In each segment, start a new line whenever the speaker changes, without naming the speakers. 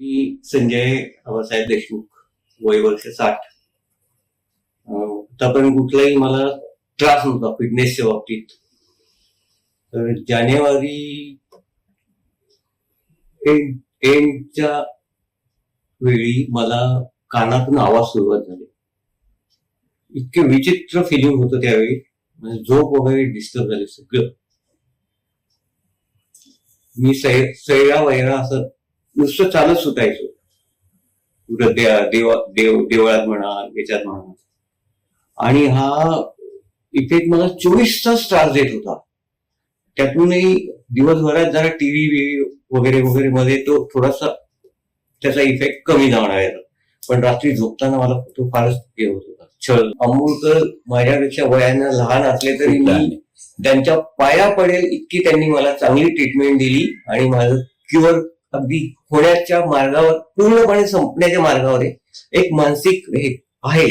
मी संजय आबासाहेब देशमुख वय वर्ष साठ. आतापर्यंत कुठलाही मला त्रास नव्हता फिटनेसच्या बाबतीत. तर जानेवारी एंडच्या वेळी मला कानातून आवाज सुरुवात झाले. इतके विचित्र फिलिंग होतं त्यावेळी. म्हणजे झोप वगैरे डिस्टर्ब झाले सगळं. मी सै- सैरा वैरा असं नुसतं चालत सुटायचो. देवा देव देवळात म्हणा याच्यात म्हणा. आणि हा इफेक्ट मला चोवीस तास त्रास देत होता. त्यातूनही दिवसभरात जरा टीव्ही वगैरे वगैरे मध्ये तो थोडासा त्याचा इफेक्ट कमी जाणार आहे. पण रात्री झोपताना मला तो फारच हे होत होता. छळ. अमूलकर माझ्यापेक्षा वयानं लहान असले तरी मी त्यांच्या पाया पडेल इतकी त्यांनी मला चांगली ट्रीटमेंट दिली आणि माझं क्युअर अगदी होण्याच्या मार्गावर पूर्णपणे संपण्याच्या मार्गावर एक मानसिक हे आहे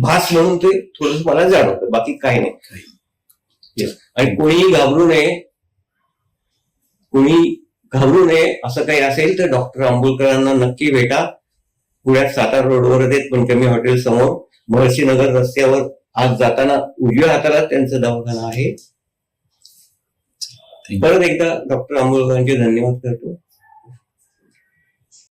भास म्हणून ते थोडस मला जाणवतं बाकी काही नाही. आणि कोणीही घाबरू नये कोणी घाबरू नये असं काही असेल तर डॉक्टर आंबोलकरांना नक्की भेटा. पुण्यात सातारा रोडवर आहेत पंचमी हॉटेल समोर. महर्षी नगर रस्त्यावर आज जाताना उजव्या हाताला त्यांचा दवाखाना आहे. परत एकदा डॉक्टर आंबोलकरांचे धन्यवाद करतो.